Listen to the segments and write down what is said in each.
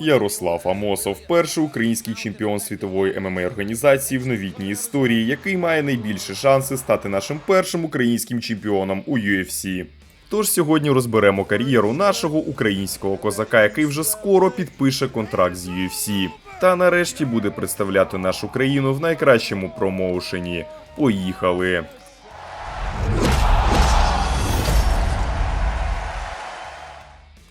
Ярослав Амосов, перший український чемпіон світової ММА організації в новітній історії, який має найбільші шанси стати нашим першим українським чемпіоном у UFC. Тож сьогодні розберемо кар'єру нашого українського козака, який вже скоро підпише контракт з UFC. Та нарешті буде представляти нашу країну в найкращому промоушені. Поїхали!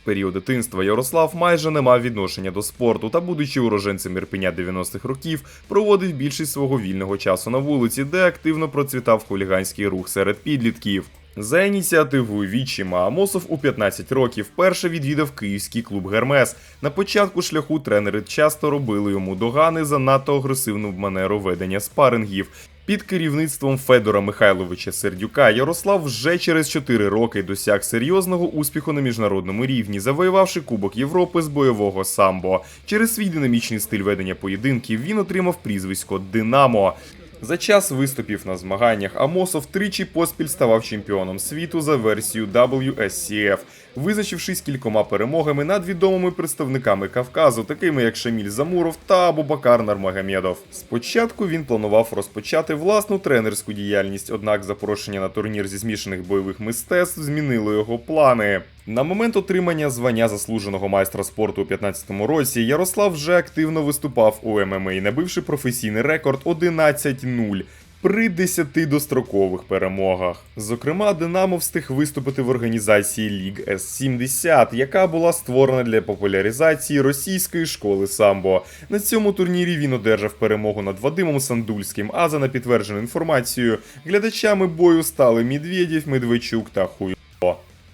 Період дитинства Ярослав майже не мав відношення до спорту та, будучи уроженцем Ірпеня 90-х років, проводив більшість свого вільного часу на вулиці, де активно процвітав хуліганський рух серед підлітків. За ініціативою відчима Амосов у 15 років вперше відвідав київський клуб Гермес. На початку шляху тренери часто робили йому догани за надто агресивну манеру ведення спарингів. Під керівництвом Федора Михайловича Сердюка Ярослав вже через 4 роки досяг серйозного успіху на міжнародному рівні, завоювавши Кубок Європи з бойового самбо. Через свій динамічний стиль ведення поєдинків він отримав прізвисько Динамо. За час виступів на змаганнях Амосов тричі поспіль ставав чемпіоном світу за версією WSCF, визначившись кількома перемогами над відомими представниками Кавказу, такими як Шаміль Замуров та Абубакар Нармагомедов. Спочатку він планував розпочати власну тренерську діяльність, однак запрошення на турнір зі змішаних бойових мистецтв змінило його плани. На момент отримання звання заслуженого майстра спорту у 2015 році Ярослав вже активно виступав у ММА, набивши професійний рекорд 11-0 при 10 дострокових перемогах. Зокрема, Динамо встиг виступити в організації Ліг С-70, яка була створена для популяризації російської школи самбо. На цьому турнірі він одержав перемогу над Вадимом Сандульським, а за непідтвердженою інформацією, глядачами бою стали Медведєв, Медведчук та Хуйло.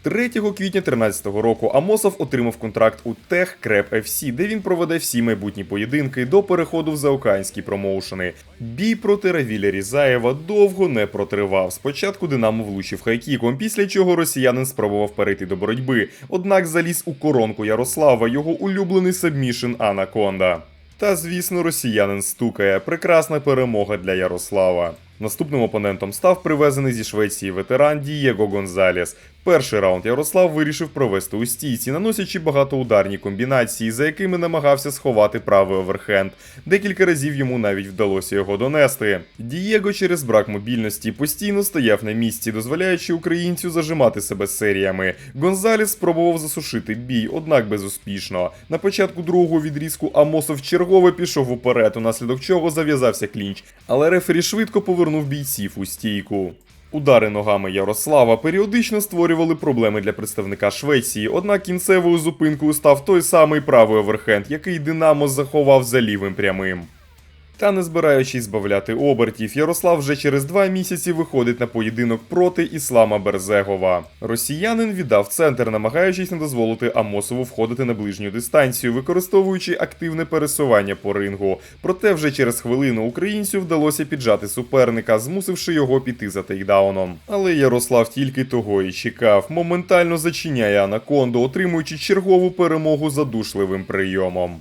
3 квітня 2013 року Амосов отримав контракт у Тех Креп FC, де він проведе всі майбутні поєдинки до переходу в заокеанські промоушени. Бій проти Равіля Різаєва довго не протривав. Спочатку Динамо влучив хайкіком, після чого росіянин спробував перейти до боротьби, однак заліз у коронку Ярослава, його улюблений сабмішен Анаконда. Та звісно, росіянин стукає. Прекрасна перемога для Ярослава. Наступним опонентом став привезений зі Швеції ветеран Дієго Гонзалес. Перший раунд Ярослав вирішив провести у стійці, наносячи багатоударні комбінації, за якими намагався сховати правий оверхенд. Декілька разів йому навіть вдалося його донести. Дієго через брак мобільності постійно стояв на місці, дозволяючи українцю зажимати себе серіями. Гонзалес спробував засушити бій, однак безуспішно. На початку другого відрізку Амосов чергове пішов уперед, унаслідок чого зав'язався клінч, але рефері швидко повернув бійців у стійку. Удари ногами Ярослава періодично створювали проблеми для представника Швеції, однак кінцевою зупинкою став той самий правий оверхенд, який Динамо заховав за лівим прямим. Та не збираючись збавляти обертів, Ярослав вже через два місяці виходить на поєдинок проти Іслама Берзегова. Росіянин віддав центр, намагаючись не дозволити Амосову входити на ближню дистанцію, використовуючи активне пересування по рингу. Проте вже через хвилину українцю вдалося піджати суперника, змусивши його піти за тейкдауном. Але Ярослав тільки того і чекав, моментально зачиняє анаконду, отримуючи чергову перемогу задушливим прийомом.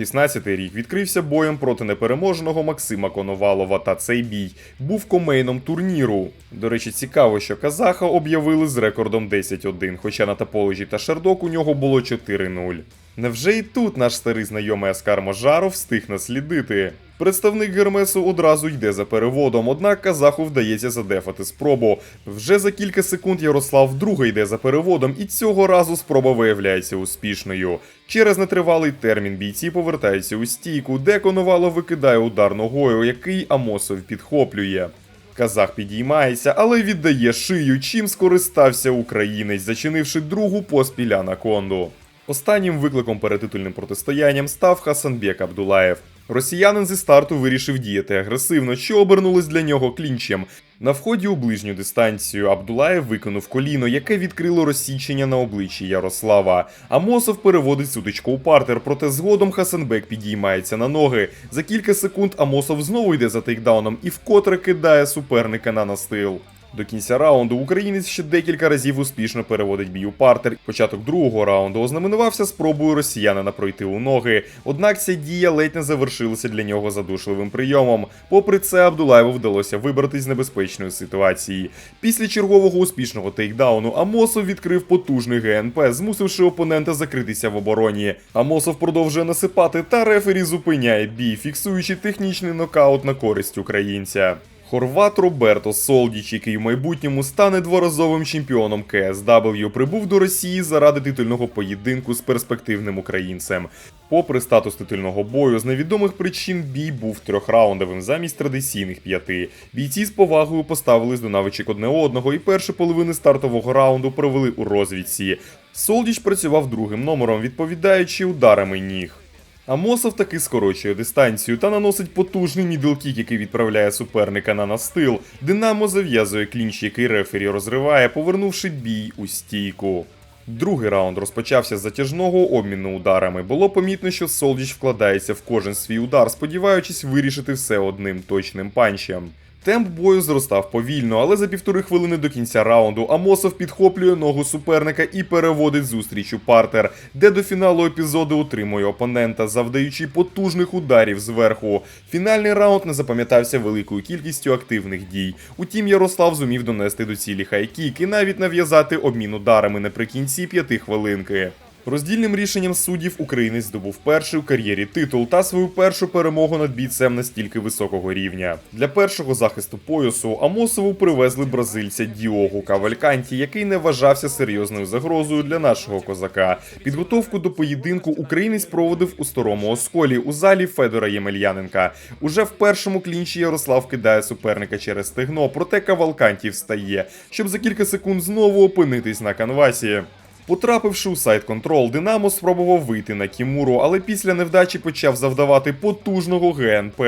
16-й рік відкрився боєм проти непереможеного Максима Коновалова, та цей бій був комейном турніру. До речі, цікаво, що казаха об'явили з рекордом 10-1, хоча на Таположі та Шердок у нього було 4-0. Невже і тут наш старий знайомий Аскар Можаров встиг наслідити? Представник Гермесу одразу йде за переводом, однак казаху вдається задефати спробу. Вже за кілька секунд Ярослав вдруге йде за переводом, і цього разу спроба виявляється успішною. Через нетривалий термін бійці повертаються у стійку, де Коновало викидає удар ногою, який Амосов підхоплює. Казах підіймається, але віддає шию, чим скористався українець, зачинивши другу поспіль анаконду. Останнім викликом перед титульним протистоянням став Хасанбек Абдулаєв. Росіянин зі старту вирішив діяти агресивно, що обернулось для нього клінчем. На вході у ближню дистанцію Абдулаєв виконав коліно, яке відкрило розсічення на обличчі Ярослава. Амосов переводить сутичку у партер, проте згодом Хасанбек підіймається на ноги. За кілька секунд Амосов знову йде за тейкдауном і вкотре кидає суперника на настил. До кінця раунду українець ще декілька разів успішно переводить бій у партер. Початок другого раунду ознаменувався спробою росіянина пройти у ноги. Однак ця дія ледь не завершилася для нього задушливим прийомом. Попри це, Абдулаєву вдалося вибратись з небезпечної ситуації. Після чергового успішного тейкдауну Амосов відкрив потужний ГНП, змусивши опонента закритися в обороні. Амосов продовжує насипати, та рефері зупиняє бій, фіксуючи технічний нокаут на користь українця. Хорват Роберто Солдіч, який в майбутньому стане дворазовим чемпіоном КСW, прибув до Росії заради титульного поєдинку з перспективним українцем. Попри статус титульного бою, з невідомих причин бій був трьохраундовим замість традиційних п'яти. Бійці з повагою поставились до навичок одне одного і першу половину стартового раунду провели у розвідці. Солдіч працював другим номером, відповідаючи ударами ніг. Амосов таки скорочує дистанцію та наносить потужний мідлкік, який відправляє суперника на настил. Динамо зав'язує клінч, який рефері розриває, повернувши бій у стійку. Другий раунд розпочався з затяжного обміну ударами. Було помітно, що Солдіч вкладається в кожен свій удар, сподіваючись вирішити все одним точним панчем. Темп бою зростав повільно, але за півтори хвилини до кінця раунду Амосов підхоплює ногу суперника і переводить зустріч у партер, де до фіналу епізоду утримує опонента, завдаючи потужних ударів зверху. Фінальний раунд не запам'ятався великою кількістю активних дій. Утім, Ярослав зумів донести до цілі хайкік і навіть нав'язати обмін ударами наприкінці п'яти хвилинки. Роздільним рішенням суддів українець здобув перший у кар'єрі титул та свою першу перемогу над бійцем настільки високого рівня. Для першого захисту поясу Амосову привезли бразильця Діогу Кавальканті, який не вважався серйозною загрозою для нашого козака. Підготовку до поєдинку українець проводив у старому осколі у залі Федора Ємельяненка. Уже в першому клінчі Ярослав кидає суперника через стегно, проте Кавалканті встає, щоб за кілька секунд знову опинитись на канвасі. Потрапивши у сайт контрол, Динамо спробував вийти на Кімуру, але після невдачі почав завдавати потужного ГНП.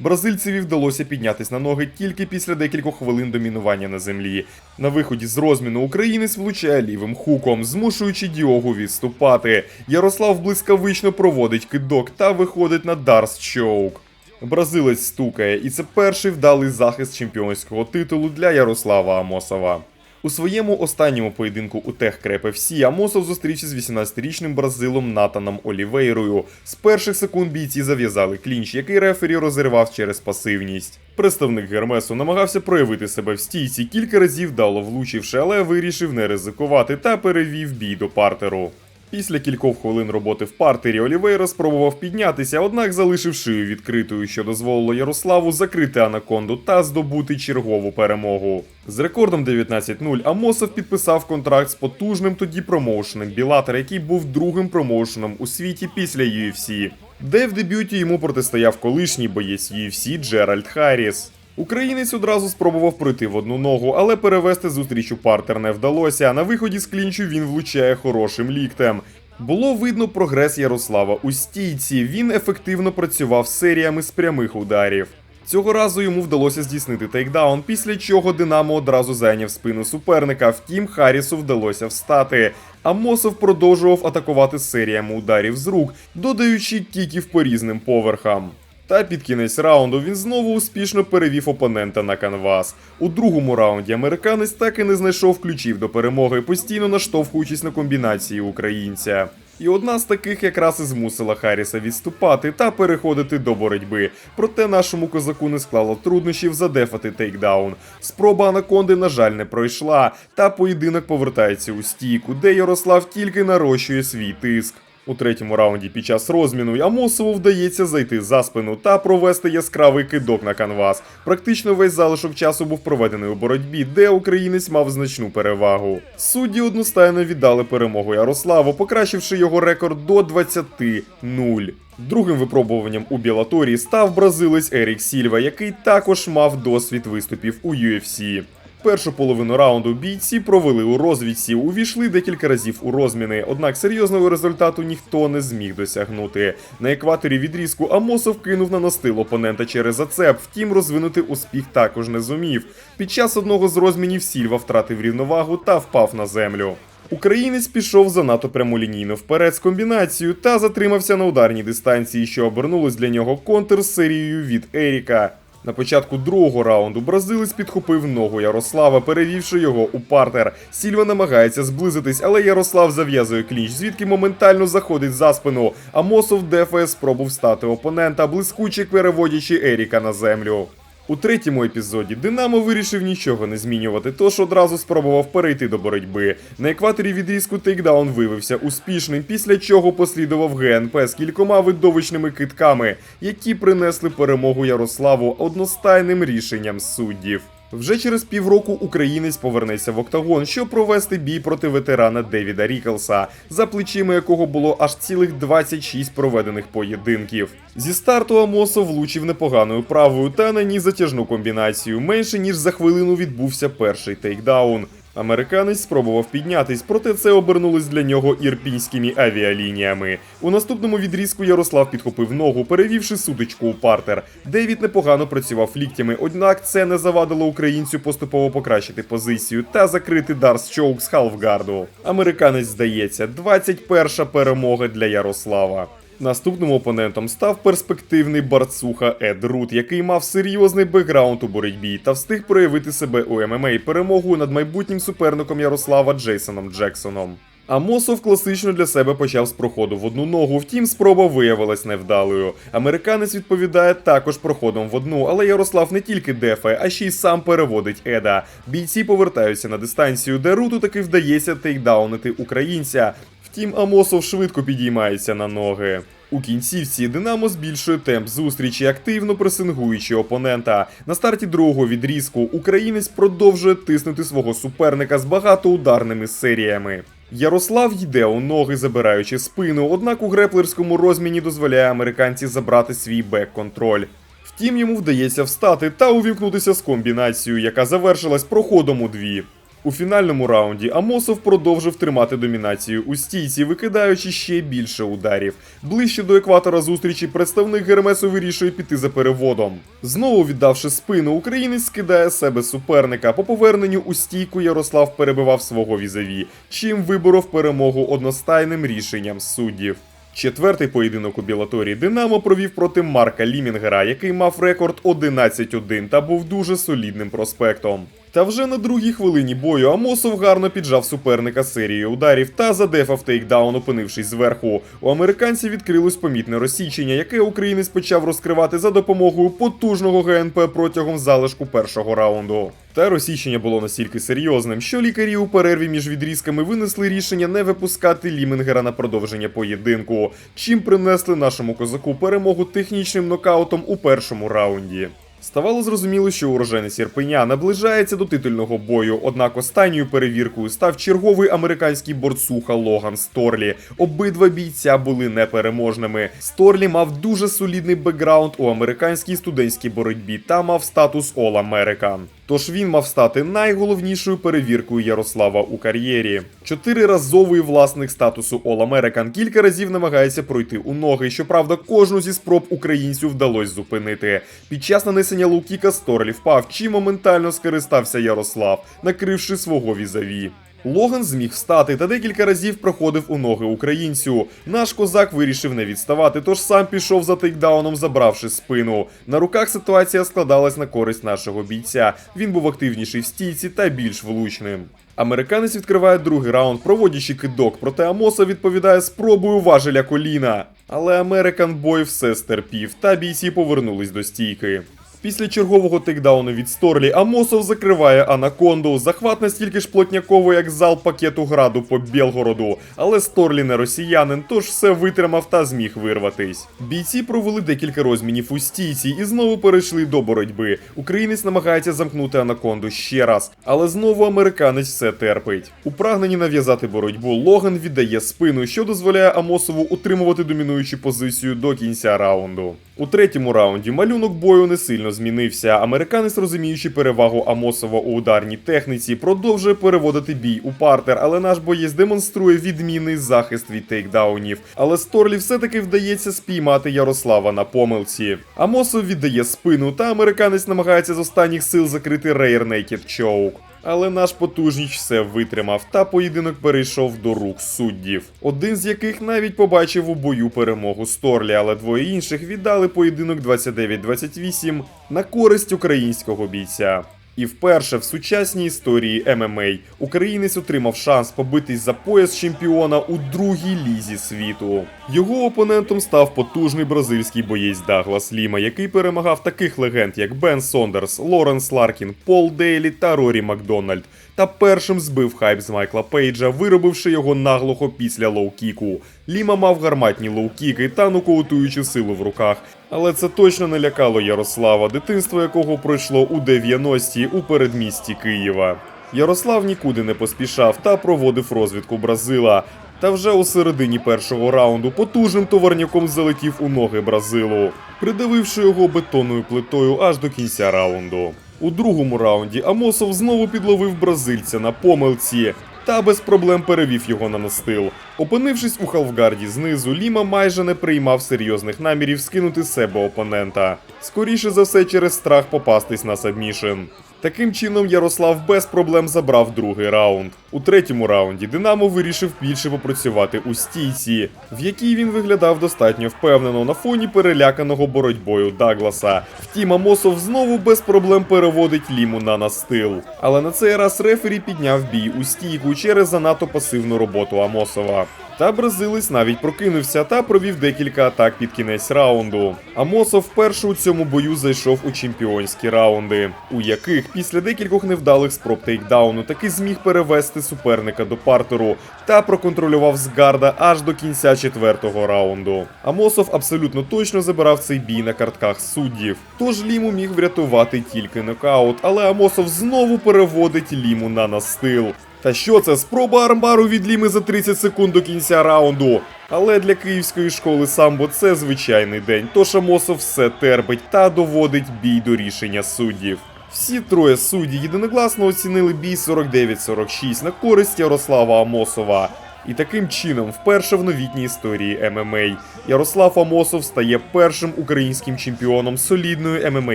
Бразильцеві вдалося піднятись на ноги тільки після декількох хвилин домінування на землі. На виході з розміну українець влучає лівим хуком, змушуючи Діогу відступати. Ярослав блискавично проводить кидок та виходить на Дарс Чоук. Бразилець стукає, і це перший вдалий захист чемпіонського титулу для Ярослава Амосова. У своєму останньому поєдинку у Тех FC Амосов зустрівся з 18-річним бразилом Натаном Олівейрою. З перших секунд бійці зав'язали клінч, який рефері розірвав через пасивність. Представник Гермесу намагався проявити себе в стійці, кілька разів дало влучивши, але вирішив не ризикувати та перевів бій до партеру. Після кількох хвилин роботи в партері Олівейра спробував піднятися, однак залишив шию відкритою, що дозволило Ярославу закрити анаконду та здобути чергову перемогу. З рекордом 19-0 Амосов підписав контракт з потужним тоді промоушеном Білатер, який був другим промоушеном у світі після UFC, де в дебюті йому протистояв колишній боєць UFC Джеральд Харріс. Українець одразу спробував пройти в одну ногу, але перевести зустріч у партер не вдалося. На виході з клінчу він влучає хорошим ліктем. Було видно прогрес Ярослава у стійці. Він ефективно працював серіями з прямих ударів. Цього разу йому вдалося здійснити тейкдаун, після чого Динамо одразу зайняв спину суперника. Втім, Харрісу вдалося встати. А Мосов продовжував атакувати серіями ударів з рук, додаючи кіків по різним поверхам. Та під кінець раунду він знову успішно перевів опонента на канвас. У другому раунді американець так і не знайшов ключів до перемоги, постійно наштовхуючись на комбінації українця. І одна з таких якраз і змусила Харріса відступати та переходити до боротьби. Проте нашому козаку не склало труднощів задефати тейкдаун. Спроба анаконди, на жаль, не пройшла, та поєдинок повертається у стійку, де Ярослав тільки нарощує свій тиск. У третьому раунді під час розміну Амосову вдається зайти за спину та провести яскравий кидок на канвас. Практично весь залишок часу був проведений у боротьбі, де українець мав значну перевагу. Судді одностайно віддали перемогу Ярославу, покращивши його рекорд до 20-0. Другим випробуванням у Білаторії став бразилець Ерік Сільва, який також мав досвід виступів у UFC. Першу половину раунду бійці провели у розвідці, увійшли декілька разів у розміни, однак серйозного результату ніхто не зміг досягнути. На екваторі відрізку Амосов кинув на настил опонента через зацеп, втім розвинути успіх також не зумів. Під час одного з розмінів Сільва втратив рівновагу та впав на землю. Українець пішов занадто прямолінійно вперед з комбінацією та затримався на ударній дистанції, що обернулось для нього контр-серією від Еріка. На початку другого раунду бразилець підхопив ногу Ярослава, перевівши його у партер. Сільва намагається зблизитись, але Ярослав зав'язує клінч, звідки моментально заходить за спину. А Мосов дефе спробу встати опонента, блискуче переводячи Еріка на землю. У третьому епізоді Динамо вирішив нічого не змінювати, тож одразу спробував перейти до боротьби. На екваторі відрізку тейкдаун виявився успішним, після чого послідував ГНП з кількома видовищними китками, які принесли перемогу Ярославу одностайним рішенням суддів. Вже через півроку українець повернеться в октагон, щоб провести бій проти ветерана Девіда Ріклса, за плечима якого було аж цілих 26 проведених поєдинків. Зі старту Амосов влучив непоганою правою та наніс затяжну комбінацію. Менше ніж за хвилину відбувся перший тейкдаун. Американець спробував піднятись, проте це обернулось для нього ірпінськими авіалініями. У наступному відрізку Ярослав підхопив ногу, перевівши сутичку у партер. Девід непогано працював ліктями, однак це не завадило українцю поступово покращити позицію та закрити Дарс Чоук з халфгарду. Американець здається, 21-ша перемога для Ярослава. Наступним опонентом став перспективний барцуха Ед Рут, який мав серйозний бекграунд у боротьбі та встиг проявити себе у ММА перемогою над майбутнім суперником Ярослава Джейсоном Джексоном. Амосов класично для себе почав з проходу в одну ногу, втім спроба виявилась невдалою. Американець відповідає також проходом в одну, але Ярослав не тільки дефає, а ще й сам переводить Еда. Бійці повертаються на дистанцію, де Руту таки вдається тейкдаунити українця. Втім, Амосов швидко підіймається на ноги. У кінцівці Динамо збільшує темп зустрічі, активно пресингуючи опонента. На старті другого відрізку українець продовжує тиснути свого суперника з багатоударними серіями. Ярослав йде у ноги, забираючи спину, однак у греплерському розміні дозволяє американці забрати свій бек-контроль. Втім, йому вдається встати та увімкнутися з комбінацією, яка завершилась проходом у дві. У фінальному раунді Амосов продовжив тримати домінацію у стійці, викидаючи ще більше ударів. Ближче до екватора зустрічі представник Гермесу вирішує піти за переводом. Знову віддавши спину, українець скидає себе суперника. По поверненню у стійку Ярослав перебивав свого візаві, чим виборов перемогу одностайним рішенням суддів. Четвертий поєдинок у Білаторі Динамо провів проти Марка Лімінгера, який мав рекорд 11-1 та був дуже солідним проспектом. Та вже на другій хвилині бою Амосов гарно піджав суперника серією ударів та задефав тейкдаун, опинившись зверху. У американців відкрилось помітне розсічення, яке українець почав розкривати за допомогою потужного ГНП протягом залишку першого раунду. Та розсічення було настільки серйозним, що лікарі у перерві між відрізками винесли рішення не випускати Ліменгера на продовження поєдинку, чим принесли нашому козаку перемогу технічним нокаутом у першому раунді. Ставало зрозуміло, що уроженець Ірпеня наближається до титульного бою, однак останньою перевіркою став черговий американський борцуха Логан Сторлі. Обидва бійця були непереможними. Сторлі мав дуже солідний бекграунд у американській студентській боротьбі та мав статус All American. Тож він мав стати найголовнішою перевіркою Ярослава у кар'єрі. Чотириразовий власник статусу All American кілька разів намагається пройти у ноги. Щоправда, кожну зі спроб українцю вдалося зупинити. Під час нанесення лукіка Сторлі впав, чим моментально скористався Ярослав, накривши свого візаві. Логан зміг встати та декілька разів проходив у ноги українцю. Наш козак вирішив не відставати, тож сам пішов за тейкдауном, забравши спину. На руках ситуація складалась на користь нашого бійця. Він був активніший в стійці та більш влучним. Американець відкриває другий раунд, проводячи кидок, проте Амоса відповідає спробою важеля коліна. Але Американ Бой все стерпів, та бійці повернулись до стійки. Після чергового тейкдауну від Сторлі Амосов закриває Анаконду. Захват настільки ж плотняковий, як зал пакету граду по Білгороду. Але Сторлі не росіянин, тож все витримав та зміг вирватись. Бійці провели декілька розмінів у стійці і знову перейшли до боротьби. Українець намагається замкнути Анаконду ще раз, але знову американець все терпить. У прагненні нав'язати боротьбу Логан віддає спину, що дозволяє Амосову утримувати домінуючу позицію до кінця раунду. У третьому раунді малюнок бою не сильно змінився. Американець, розуміючи перевагу Амосова у ударній техніці, продовжує переводити бій у партер, але наш боєць демонструє відмінний захист від тейкдаунів. Але Сторлі все-таки вдається спіймати Ярослава на помилці. Амосов віддає спину, та американець намагається з останніх сил закрити рейер Нейкід Choke. Але наш потужніч все витримав, та поєдинок перейшов до рук суддів. Один з яких навіть побачив у бою перемогу Сторлі, але двоє інших віддали поєдинок 29-28 на користь українського бійця. І вперше в сучасній історії ММА українець отримав шанс побитись за пояс чемпіона у другій лізі світу. Його опонентом став потужний бразильський боєць Даглас Ліма, який перемагав таких легенд, як Бен Сондерс, Лоренс Ларкін, Пол Дейлі та Рорі Макдональд. Та першим збив хайп з Майкла Пейджа, виробивши його наглухо після лоу-кіку. Ліма мав гарматні лоу-кіки та нокаутуючу силу в руках. Але це точно не лякало Ярослава, дитинство якого пройшло у 90-ті у передмісті Києва. Ярослав нікуди не поспішав та проводив розвідку Бразила. Та вже у середині першого раунду потужним товарняком залетів у ноги Бразилу, придавивши його бетонною плитою аж до кінця раунду. У другому раунді Амосов знову підловив бразильця на помилці та без проблем перевів його на настил. Опинившись у халфгарді знизу, Ліма майже не приймав серйозних намірів скинути себе опонента. Скоріше за все, через страх попастись на сабмішен. Таким чином, Ярослав без проблем забрав другий раунд. У третьому раунді Динамо вирішив більше попрацювати у стійці, в якій він виглядав достатньо впевнено на фоні переляканого боротьбою Дагласа. Втім, Амосов знову без проблем переводить ліму на настил. Але на цей раз рефері підняв бій у стійку через занадто пасивну роботу Амосова. Та бразилець навіть прокинувся та провів декілька атак під кінець раунду. Амосов вперше у цьому бою зайшов у чемпіонські раунди, у яких після декількох невдалих спроб тейкдауну таки зміг перевести суперника до партеру та проконтролював з гарда аж до кінця четвертого раунду. Амосов абсолютно точно забирав цей бій на картках суддів. Тож Ліму міг врятувати тільки нокаут, але Амосов знову переводить Ліму на настил. Та що це? Спроба армбару від Ліми за 30 секунд до кінця раунду. Але для київської школи самбо це звичайний день, тож Амосов все терпить та доводить бій до рішення суддів. Всі троє судді єдиногласно оцінили бій 49-46 на користь Ярослава Амосова. І таким чином, вперше в новітній історії ММА, Ярослав Амосов стає першим українським чемпіоном солідної ММА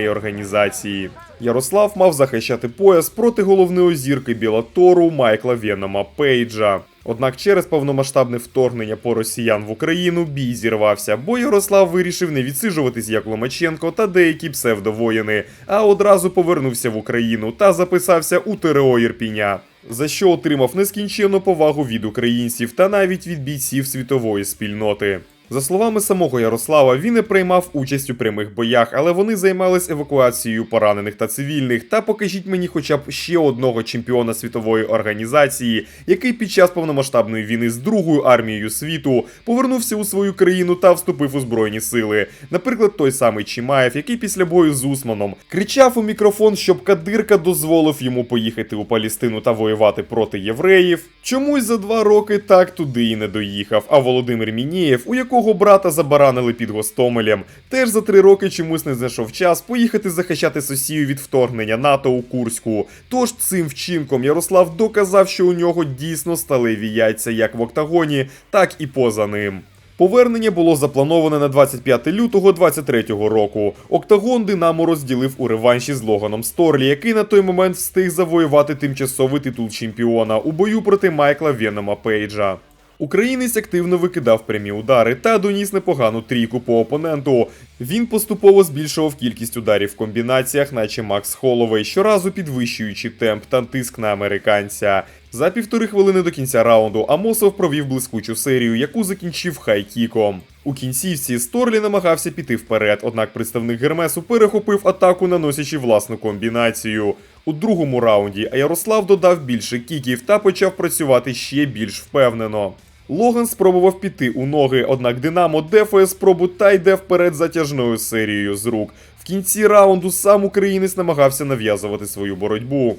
організації. Ярослав мав захищати пояс проти головної зірки Білатору Майкла Венома Пейджа. Однак через повномасштабне вторгнення по росіян в Україну бій зірвався, бо Ярослав вирішив не відсиджуватись як Ломаченко та деякі псевдовоїни, а одразу повернувся в Україну та записався у ТРО Ірпіня. За що отримав нескінченну повагу від українців та навіть від бійців світової спільноти. За словами самого Ярослава, він не приймав участь у прямих боях, але вони займались евакуацією поранених та цивільних. Та покажіть мені хоча б ще одного чемпіона світової організації, який під час повномасштабної війни з другою армією світу повернувся у свою країну та вступив у збройні сили. Наприклад, той самий Чимаєв, який після бою з Усманом кричав у мікрофон, щоб Кадирка дозволив йому поїхати у Палістину та воювати проти євреїв. Чомусь за два роки так туди і не доїхав. А Володимир Мінєєв, у якого якого брата забаранили під Гостомелем, теж за три роки чомусь не знайшов час поїхати захищати Сосію від вторгнення НАТО у Курську. Тож цим вчинком Ярослав доказав, що у нього дійсно сталеві яйця як в октагоні, так і поза ним. Повернення було заплановане на 25 лютого 23-го року. Октагон Динамо розділив у реванші з Логаном Сторлі, який на той момент встиг завоювати тимчасовий титул чемпіона у бою проти Майкла Венома Пейджа. Українець активно викидав прямі удари та доніс непогану трійку по опоненту. Він поступово збільшував кількість ударів в комбінаціях, наче Макс Холовей, щоразу підвищуючи темп та тиск на американця. За півтори хвилини до кінця раунду Амосов провів блискучу серію, яку закінчив хайкіком. У кінцівці Сторлі намагався піти вперед, однак представник Гермесу перехопив атаку, наносячи власну комбінацію. У другому раунді Ярослав додав більше кіків та почав працювати ще більш впевнено. Логан спробував піти у ноги, однак Динамо дефує спробу та йде вперед затяжною серією з рук. В кінці раунду сам українець намагався нав'язувати свою боротьбу.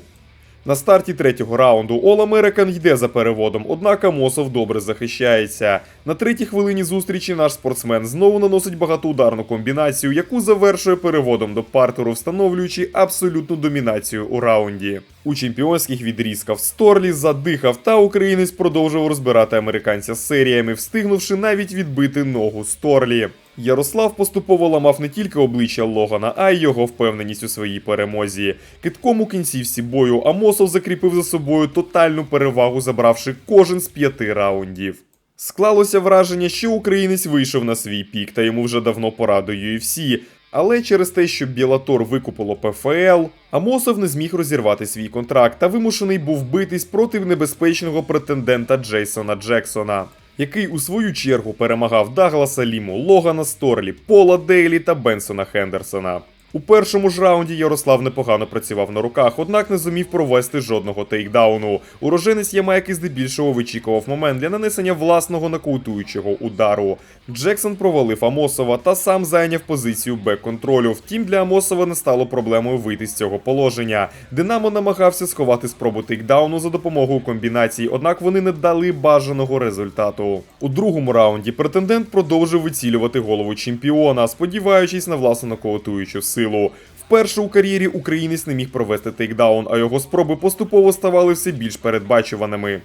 На старті третього раунду All American йде за переводом, однак Амосов добре захищається. На третій хвилині зустрічі наш спортсмен знову наносить багатоударну комбінацію, яку завершує переводом до партеру, встановлюючи абсолютну домінацію у раунді. У чемпіонських відрізках Сторлі задихав, та українець продовжував розбирати американця серіями, встигнувши навіть відбити ногу Сторлі. Ярослав поступово ламав не тільки обличчя Логана, а й його впевненість у своїй перемозі. Китком у кінцівці бою Амосов закріпив за собою тотальну перевагу, забравши кожен з п'яти раундів. Склалося враження, що українець вийшов на свій пік, та йому вже давно пора до UFC. Але через те, що Білатор викупило ПФЛ, Амосов не зміг розірвати свій контракт та вимушений був битись проти небезпечного претендента Джейсона Джексона, який у свою чергу перемагав Дагласа Ліму, Логана Сторлі, Пола Дейлі та Бенсона Хендерсона. У першому ж раунді Ярослав непогано працював на руках, однак не зумів провести жодного тейкдауну. Уроженець Ямайки здебільшого вичікував момент для нанесення власного нокаутуючого удару. Джексон провалив Амосова та сам зайняв позицію бек-контролю. Втім, для Амосова не стало проблемою вийти з цього положення. Динамо намагався сховати спробу тейкдауну за допомогою комбінацій, однак вони не дали бажаного результату. У другому раунді претендент продовжив вицілювати голову чемпіона, сподіваючись на власну нокаутуючу силу. Вперше у кар'єрі українець не міг провести тейкдаун, а його спроби поступово ставали все більш передбачуваними.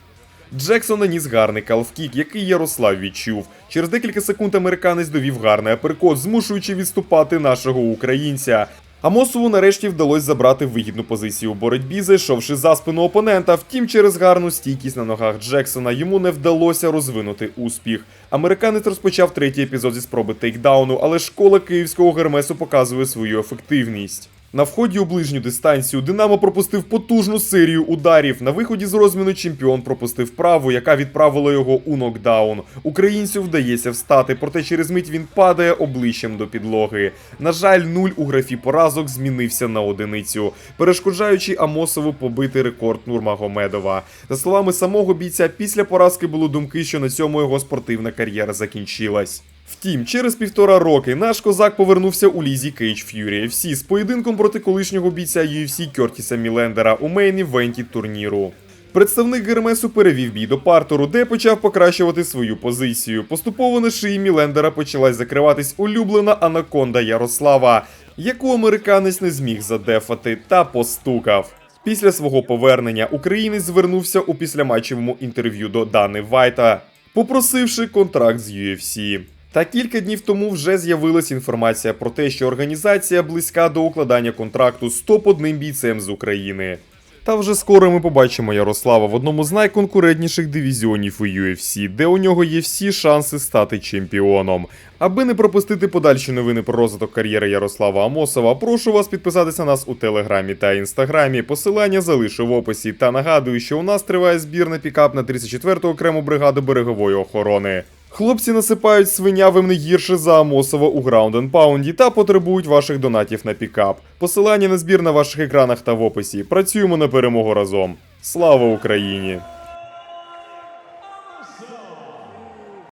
Джексон наніс гарний калфкік, який Ярослав відчув. Через декілька секунд американець довів гарний аперкот, змушуючи відступати нашого українця. Амосову нарешті вдалося забрати вигідну позицію у боротьбі, зайшовши за спину опонента. Втім, через гарну стійкість на ногах Джексона йому не вдалося розвинути успіх. Американець розпочав третій епізод зі спроби тейкдауну, але школа київського гермесу показує свою ефективність. На вході у ближню дистанцію Динамо пропустив потужну серію ударів. На виході з розміну чемпіон пропустив праву, яка відправила його у нокдаун. Українцю вдається встати, проте через мить він падає обличчям до підлоги. На жаль, нуль у графі поразок змінився на одиницю, перешкоджаючи Амосову побити рекорд Нурмагомедова. За словами самого бійця, після поразки було думки, що на цьому його спортивна кар'єра закінчилась. Втім, через півтора роки наш козак повернувся у лізі Cage Fury FC з поєдинком проти колишнього бійця UFC Кертіса Мілендера у мейн-івенті турніру. Представник Гермесу перевів бій до партеру, де почав покращувати свою позицію. Поступово на шиї Мілендера почалась закриватись улюблена анаконда Ярослава, яку американець не зміг задефати та постукав. Після свого повернення українець звернувся у післяматчевому інтерв'ю до Дани Вайта, попросивши контракт з UFC. Та кілька днів тому вже з'явилась інформація про те, що організація близька до укладання контракту з топ-1 бійцем з України. Та вже скоро ми побачимо Ярослава в одному з найконкурентніших дивізіонів у UFC, де у нього є всі шанси стати чемпіоном. Аби не пропустити подальші новини про розвиток кар'єри Ярослава Амосова, прошу вас підписатися на нас у телеграмі та інстаграмі. Посилання залишу в описі. Та нагадую, що у нас триває збір на пікап на 34-ту окрему бригаду берегової охорони. Хлопці насипають свинявим не гірше за Амосова у Ground and Pound та потребують ваших донатів на пікап. Посилання на збір на ваших екранах та в описі. Працюємо на перемогу разом. Слава Україні!